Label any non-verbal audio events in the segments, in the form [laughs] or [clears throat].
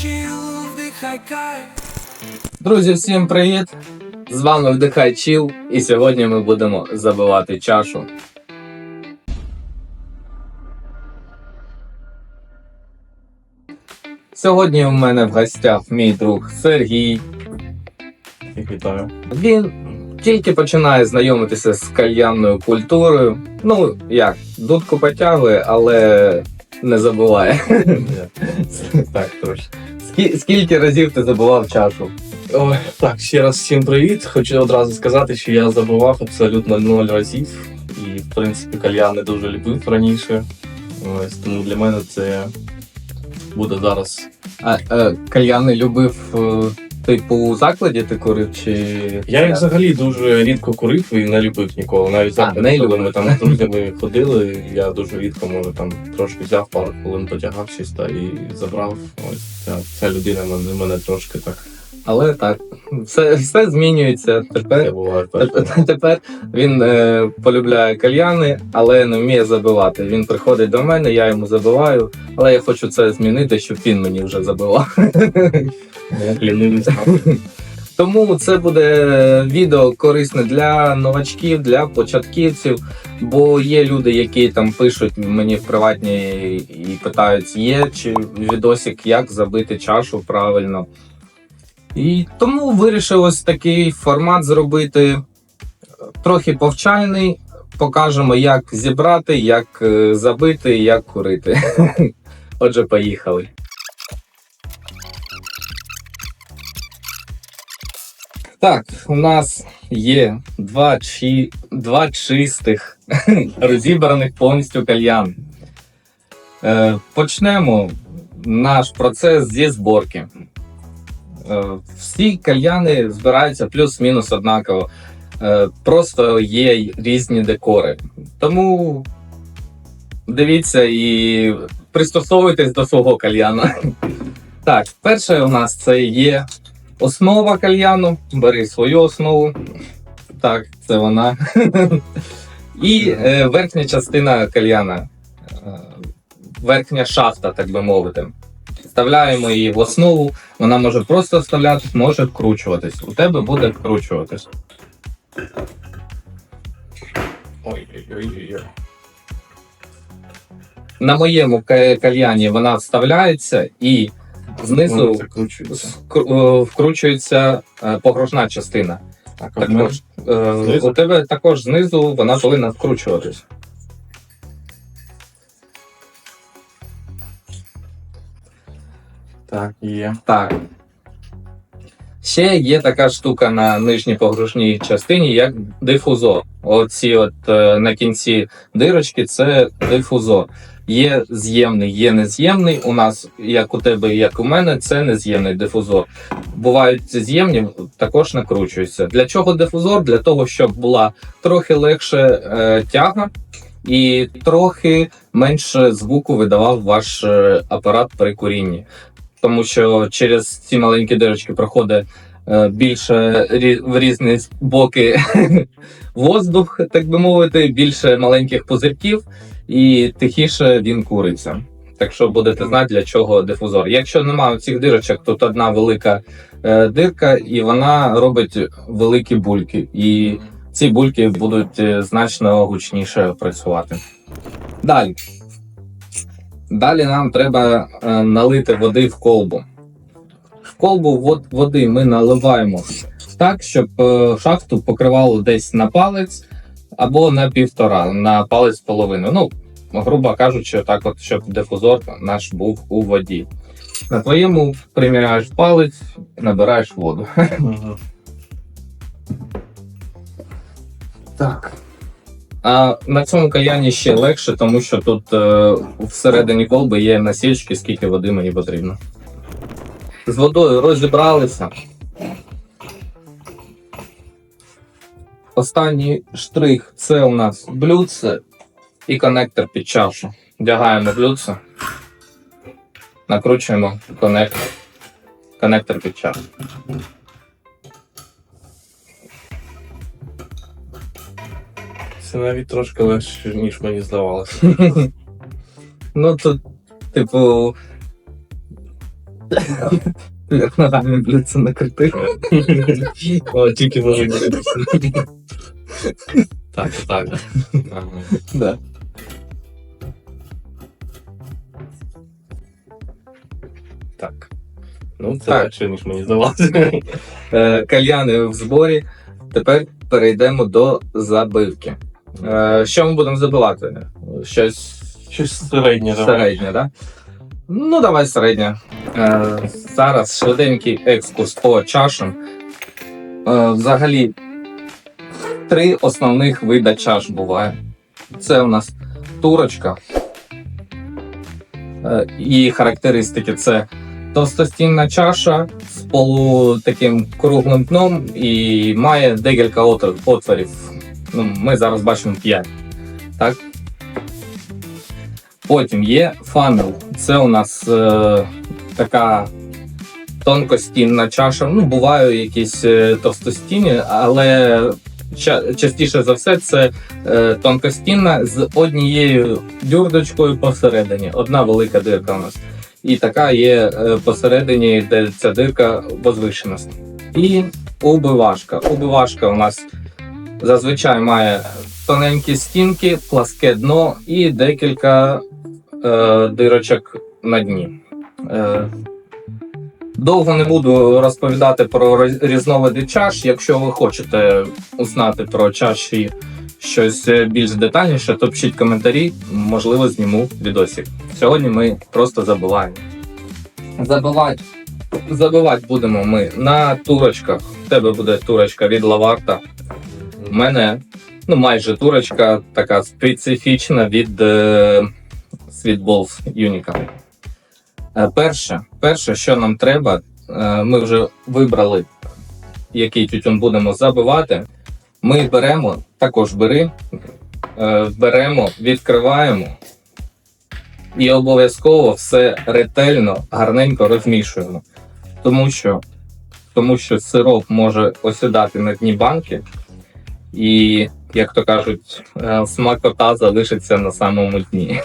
chill, вдихай кайф. Друзі, всім привіт! З вами Вдихай Чіл, і сьогодні ми будемо забивати чашу. Сьогодні у мене в гостях мій друг Сергій. Вітаю. Він тільки починає знайомитися з кальянною культурою. Ну, як, дудку потягує, але не забуває. Так. Скі- Скільки разів ти забував чашу? Ой, так, ще раз всім привіт. Хочу одразу сказати, що я забував абсолютно ноль разів. І, в принципі, кальян не дуже любив раніше. Ось, тому для мене це буде зараз. А е, кальян не любив, е, типу, у закладі ти курив чи. Я їх взагалі дуже рідко курив і не любив ніколи. Навіть А, завтра, не коли любив. ми там з друзями ходили, я дуже рідко, може, там трошки взяв пару хвилин, потягав щось та і забрав. Ось ця, ця людина мене, мене трошки так Але так, все, все змінюється. Тепер, тепер, [laughs] тепер він е, полюбляє кальяни, але не вміє забивати. Він приходить до мене, я йому забиваю, але я хочу це змінити, щоб він мені вже забивав. Став. [laughs] Тому це буде відео корисне для новачків, для початківців. Бо є люди, які там пишуть мені в приватні і питають, є чи відосик, як забити чашу правильно. І тому вирішив ось такий формат зробити трохи повчальний. Покажемо, як зібрати, як е, забити, як курити. [laughs] Отже, поїхали. Так, у нас є два, чи... два чистих, [laughs] розібраних повністю кальян. Е, почнемо наш процес зі зборки. Е, всі кальяни збираються плюс-мінус однаково. Е, просто є різні декори. Тому дивіться і пристосовуйтесь до свого кальяна. [laughs] Так, перше у нас це є Основа кальяну. Бери свою основу. Так, це вона. [laughs] І е, верхня частина кальяна. Верхня шафта, так би мовити. Вставляємо її в основу. Вона може просто вставлятись, може вкручуватись. У тебе буде вкручуватись. Ой-ой-ой. На моєму ка- кальяні вона вставляється і знизу закручується. е, вкручується е, погружна частина. Так, Також, е, у тебе також знизу вона повинна вкручуватись. Так, є. Так. Ще є така штука на нижній погружній частині, як дифузор. Оці от е, на кінці дирочки це дифузор. Є з'ємний, є нез'ємний. У нас, як у тебе, як у мене, це нез'ємний дифузор. Бувають з'ємні, також накручуються. Для чого дифузор? Для того, щоб була трохи легше е, тяга і трохи менше звуку видавав ваш е, апарат при курінні тому що через ці маленькі дирочки проходить е, більше в різні боки [laughs] воздух, так би мовити, більше маленьких пузирків, і тихіше він куриться. Так що будете знати, для чого дифузор. Якщо немає цих дирочок, тут одна велика е, дирка, і вона робить великі бульки. І ці бульки будуть е, значно гучніше працювати. Далі. Далі нам треба е, налити води в колбу. В колбу вод- води ми наливаємо так, щоб е, шахту покривало десь на палець або на півтора, на палець половину. Ну, грубо кажучи, так от, щоб дифузор наш був у воді. На твоєму приміряєш палець, набираєш воду. Так. А на цьому каяні ще легше, тому що тут е, всередині колби є насічки, скільки води мені потрібно. З водою розібралися. Останній штрих це у нас блюдце і коннектор під чашу. Вдягаємо блюдце, накручуємо коннектор, коннектор під чашу. Це навіть трошки легше, ніж мені здавалося. [laughs] Ну тут, типу, Як ногами блядь, накрити. [laughs] О, тільки може бути. Так, так. Да. Так. Ну, це Так. легше, ніж мені здавалося. Е, Кальяни в зборі. Тепер перейдемо до забивки. Е, Що ми будемо забивати? Щось Щось середнє давай. середнє, так? Ну, давай середнє. Е, Зараз швиденький екскурс по чашам. Е, Взагалі, три основних вида чаш буває. Це у нас турочка. Е, Її характеристики це товстостінна чаша з полу таким круглим дном і має декілька отвор- отворів. Ну, ми зараз бачимо 5. Так? Потім є фанел. Це у нас е, така тонкостінна чаша. Ну, бувають якісь е, товстостінні, але ча- частіше за все це е, тонкостінна з однією дюрдочкою посередині. Одна велика дирка у нас. І така є е, посередині, де ця дирка возвишеності. І убивашка. Убивашка у нас зазвичай має тоненькі стінки, пласке дно і декілька е, дирочок на дні. Е, довго не буду розповідати про різновиди чаш. Якщо ви хочете узнати про чаші щось більш детальніше, то пишіть коментарі, можливо, зніму відосик. Сьогодні ми просто забиваємо. Забивати. Забивати будемо ми на турочках. У тебе буде турочка від лаварта. У мене ну, майже турочка така специфічна від е, Sweetballs Unica. Е, перше, перше, що нам треба, е, ми вже вибрали, який тютюн будемо забивати. Ми беремо, також бери, е, беремо, відкриваємо і обов'язково все ретельно, гарненько розмішуємо. Тому що, тому що сироп може осідати на дні банки, і, як то кажуть, е, смакота залишиться на самому дні.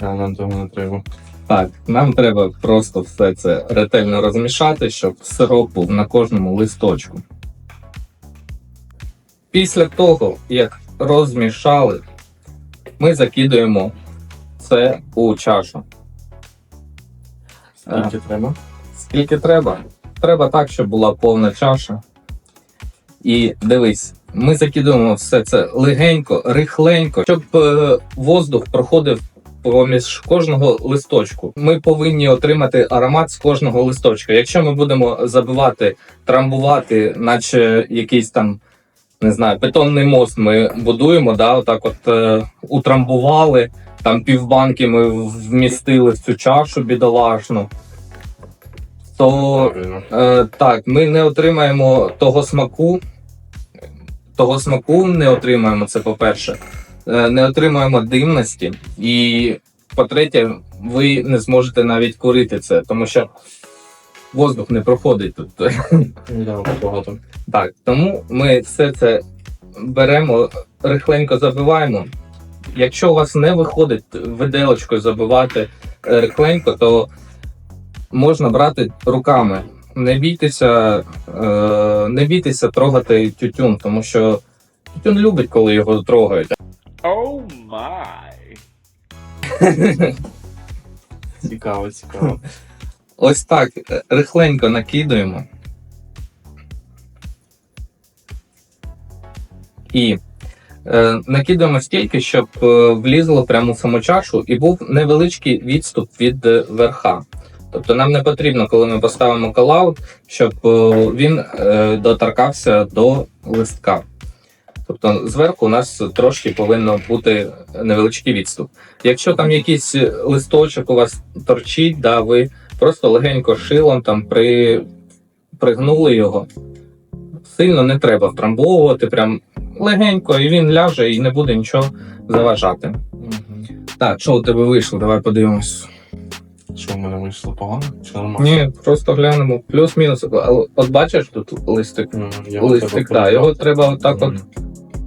А нам того не треба. Так, нам треба просто все це ретельно розмішати, щоб сироп був на кожному листочку. Після того, як розмішали, ми закидуємо це у чашу. Скільки треба? Скільки треба? Треба так, щоб була повна чаша. І дивись, ми закидуємо все це легенько, рихленько, щоб е, воздух проходив поміж кожного листочку. Ми повинні отримати аромат з кожного листочка. Якщо ми будемо забивати, трамбувати, наче якийсь там. Не знаю, бетонний мост ми будуємо, да, отак от е, утрамбували, там півбанки ми вмістили в цю чашу бідолашну. То Е, так, ми не отримаємо того смаку. Того смаку не отримаємо, це по-перше. Е, не отримаємо димності. І по-третє, ви не зможете навіть курити це, тому що воздух не проходить тут. Багато. Так, тому ми все це беремо, рихленько забиваємо. Якщо у вас не виходить виделочкою забивати е, рихленько, то можна брати руками. Не бійтеся, е, не бійтеся трогати тютюн, тому що тютюн любить, коли його трогають. Oh [laughs] my. Цікаво, цікаво. Ось так е, рихленько накидуємо. І е, накидуємо стільки, щоб е, влізло прямо в саму чашу і був невеличкий відступ від верха. Тобто нам не потрібно, коли ми поставимо колаут, щоб е, він е, доторкався до листка. Тобто зверху у нас трошки повинно бути невеличкий відступ. Якщо там якийсь листочок у вас торчить, да, ви просто легенько шилом там при... пригнули його. Сильно не треба втрамбовувати, прям легенько, і він ляже і не буде нічого заважати. Мгм. Так, що у тебе вийшло? Давай подивимось. Що в мене вийшло погано? Чи нормально? Ні, просто глянемо. Плюс-мінус. От бачиш тут листик? Я Листик, так, його треба отак от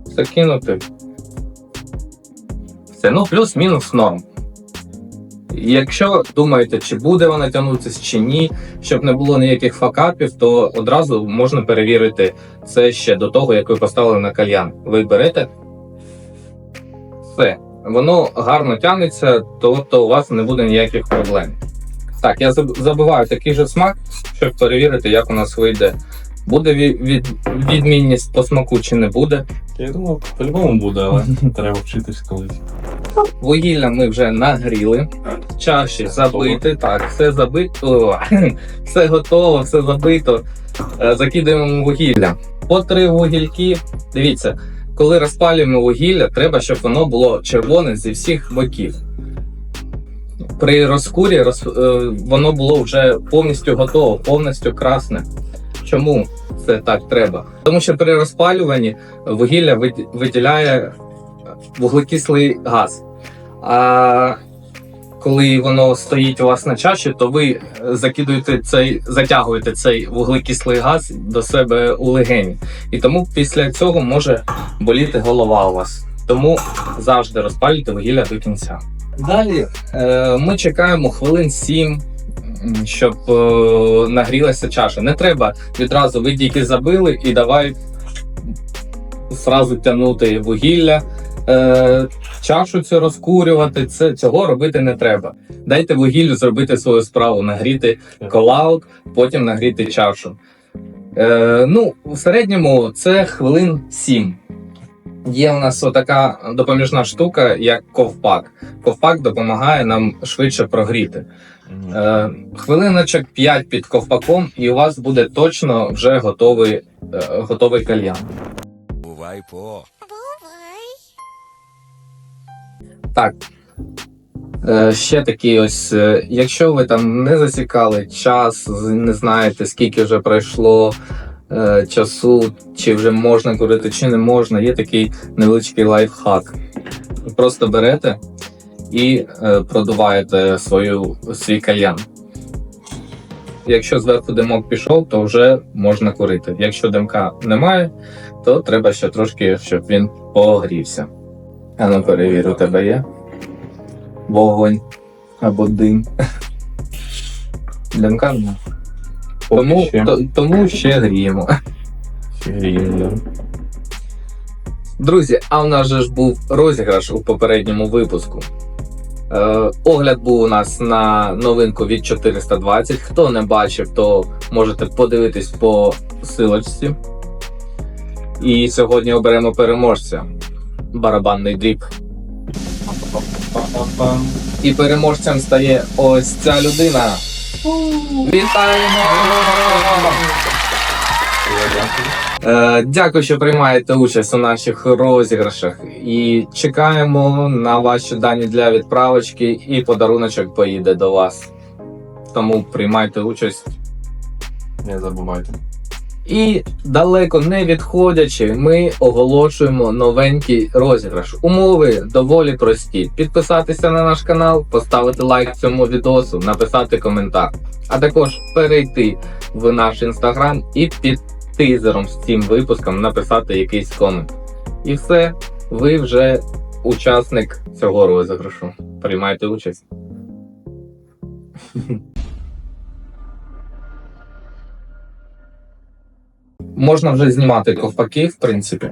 закинути. Все, ну плюс-мінус норм. Якщо думаєте, чи буде вона тягнутися чи ні, щоб не було ніяких факапів, то одразу можна перевірити це ще до того, як ви поставили на кальян. Ви берете все, воно гарно тягнеться, тобто у вас не буде ніяких проблем. Так, я заб- забиваю такий же смак, щоб перевірити, як у нас вийде. Буде від, від, відмінність по смаку чи не буде. Я думаю, по-любому буде, але [laughs] треба вчитись колись. Вугілля ми вже нагріли. Чаші забити. Так, все забито. [laughs] Все готово, все забито. Е, Закидаємо вугілля. По три вугільки. Дивіться, коли розпалюємо вугілля, треба, щоб воно було червоне зі всіх боків. При розкурі роз, е, воно було вже повністю готове, повністю красне. Чому це так треба? Тому що при розпалюванні вугілля виділяє вуглекислий газ. А коли воно стоїть у вас на чаші, то ви е, закидуєте цей, затягуєте цей вуглекислий газ до себе у легені. І тому після цього може боліти голова у вас. Тому завжди розпалюйте вугілля до кінця. Далі е, ми чекаємо хвилин 7, щоб е, нагрілася чаша. Не треба відразу ви тільки забили і давай зразу тягнути вугілля. Е, чашу цю розкурювати, це цього робити не треба. Дайте вугіллю зробити свою справу, нагріти колаут, потім нагріти чашу. Е, ну, в середньому це хвилин 7. Є у нас отака допоміжна штука, як ковпак. Ковпак допомагає нам швидше прогріти. Е, хвилиночок 5 під ковпаком, і у вас буде точно вже готовий, е, готовий кальян. Бувай по. Так. Е, ще такий ось, е, якщо ви там не засікали час, не знаєте, скільки вже пройшло е, часу, чи вже можна курити, чи не можна, є такий невеличкий лайфхак. Просто берете і продуваєте свою, свій кальян. Якщо зверху димок пішов, то вже можна курити. Якщо димка немає, то треба ще трошки, щоб він погрівся. А ну перевірю, у тебе є вогонь або дим. Димка нема. Тому, ще. то- тому ще гріємо. Ще гріємо, да. Друзі, а в нас же ж був розіграш у попередньому випуску. Е, огляд був у нас на новинку від 420. Хто не бачив, то можете подивитись по силочці. І сьогодні оберемо переможця. Барабанний дріб. І переможцем стає ось ця людина. Вітаємо! Е, Дякую, що приймаєте участь у наших розіграшах. І чекаємо на ваші дані для відправочки, і подаруночок поїде до вас. Тому приймайте участь. Не забувайте. І далеко не відходячи, ми оголошуємо новенький розіграш. Умови доволі прості: підписатися на наш канал, поставити лайк цьому відосу, написати коментар, а також перейти в наш інстаграм і під тизером з цим випуском написати якийсь комент. І все, ви вже учасник цього розіграшу. Приймайте участь. [laughs] Можна вже знімати ковпаки, в принципі.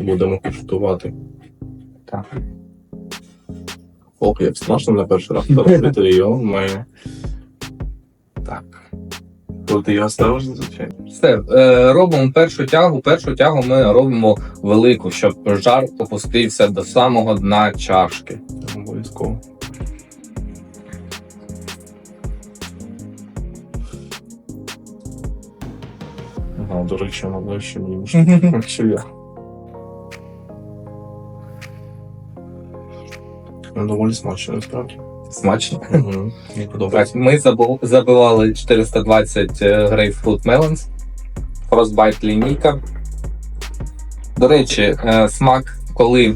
Будемо куштувати. Так. Ох, як страшно на перший раз робити його має. Так. Ти його ставиш зазвичай? Все, е, робимо першу тягу. Першу тягу ми робимо велику, щоб жар опустився до самого дна чашки. До речі, вона ближче мені, ніж я. Ну, доволі смачно, насправді. Смачно. Мгм. Мені подобається. Так, ми забу- забивали 420 е, Grapefruit Melons, Frostbite лінійка. До речі, е, смак, коли,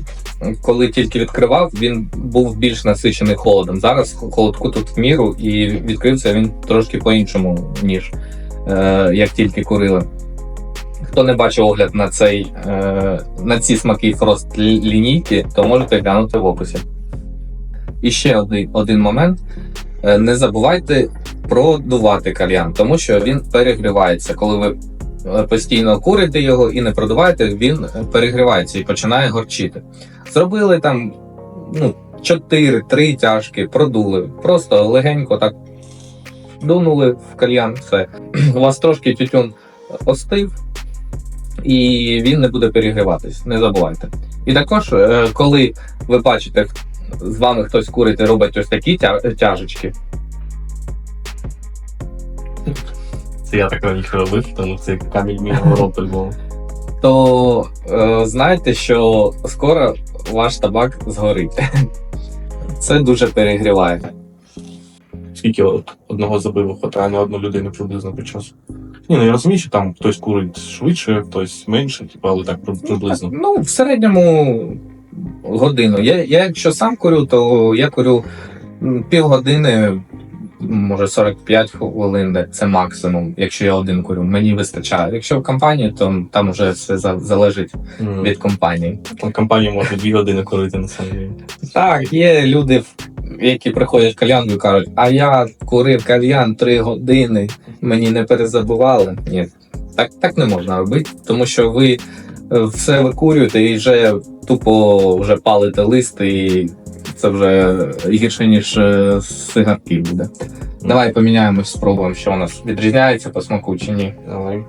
коли тільки відкривав, він був більш насичений холодом. Зараз холодку тут в міру і відкрився він трошки по-іншому, ніж е, як тільки курили. Хто не бачив огляд на, цей, е, на ці смаки лі- лінійки, то можете глянути в описі. І ще один, один момент. Е, Не забувайте продувати кальян, тому що він перегрівається. Коли ви е, постійно курите його і не продуваєте, він перегрівається і починає горчити. Зробили там ну, 4-3 тяжки, продули. Просто легенько так дунули в кальян, все. [clears throat] У вас трошки тютюн остив, і він не буде перегріватись, не забувайте. І також, е, коли ви бачите, з вами хтось курить і робить ось такі тя- тяжечки, Це я так раніше робив, тому це камінь мій був. [laughs] то е, знайте, що скоро ваш табак згорить. [laughs] Це дуже перегріває. Скільки одного забиву хватає на одну людину приблизно під час. Ні, ну я розумію, що там хтось курить швидше, хтось менше, типу, але так при- приблизно. Ну, в середньому годину. Я, я якщо сам курю, то я курю півгодини, може 45 хвилин, це максимум, якщо я один курю. Мені вистачає. Якщо в компанії, то там вже все за- залежить від компанії. Компанія може дві години курити на самом деле. Так, є люди, які приходять в кальян і кажуть, а я курив кальян 3 години, мені не перезабували. Ні, так, так не можна робити, тому що ви е, все викурюєте і вже тупо вже палите лист, і це вже гірше, ніж е, сигарки буде. Давай поміняємось, спробуємо, що у нас відрізняється по смаку чи ні. Давай.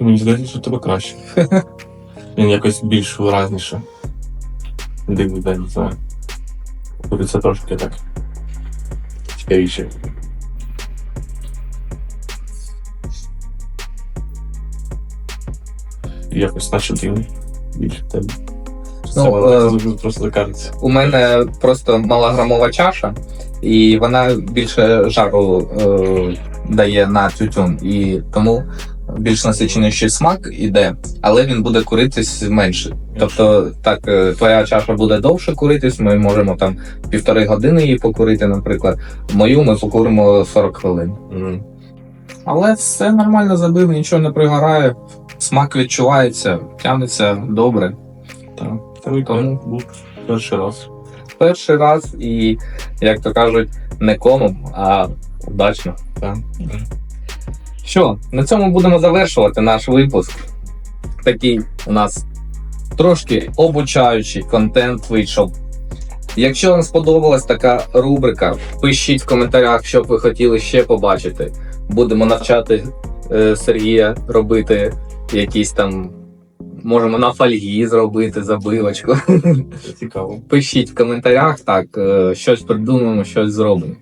Мені здається, що тебе краще. [laughs] Він якось більш виразніше. Дивний день, не знаю. Куриться трошки так. Цікавіше. Якось наче дивний. Більше в тебе. Ну, е, просто. У мене просто малограмова чаша, і вона більше жару е, дає на тютюн, і тому більш насиченіший смак іде, але він буде куритись менше. Тобто, так, е, твоя чаша буде довше куритись, ми можемо там півтори години її покурити, наприклад. Мою ми покуримо 40 хвилин. Але все нормально забив, нічого не пригорає, смак відчувається, тягнеться добре. Так. Тому- був перший раз. перший раз і, як то кажуть, не комом, а вдачно. Так. Що, на цьому будемо завершувати наш випуск. Такий у нас трошки обучаючий контент вийшов. Якщо вам сподобалась така рубрика, пишіть в коментарях, що б ви хотіли ще побачити. Будемо навчати е, Сергія робити якісь там. Можемо на фольгі зробити забивочку. Цікаво. Пишіть в коментарях, так, е, щось придумаємо, щось зробимо.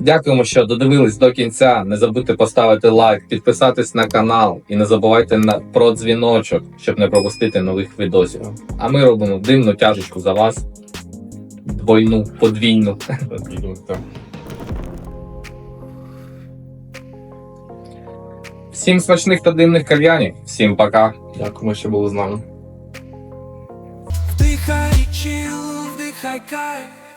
Дякуємо, що додивились до кінця. Не забудьте поставити лайк, підписатись на канал і не забувайте на, про дзвіночок, щоб не пропустити нових відосів. А ми робимо димну тяжечку за вас. Двойну, подвійну. Всім смачних та димних кальянів. Всім пока. Дякуємо, що були з нами. Вдихай чил, вдихай кайф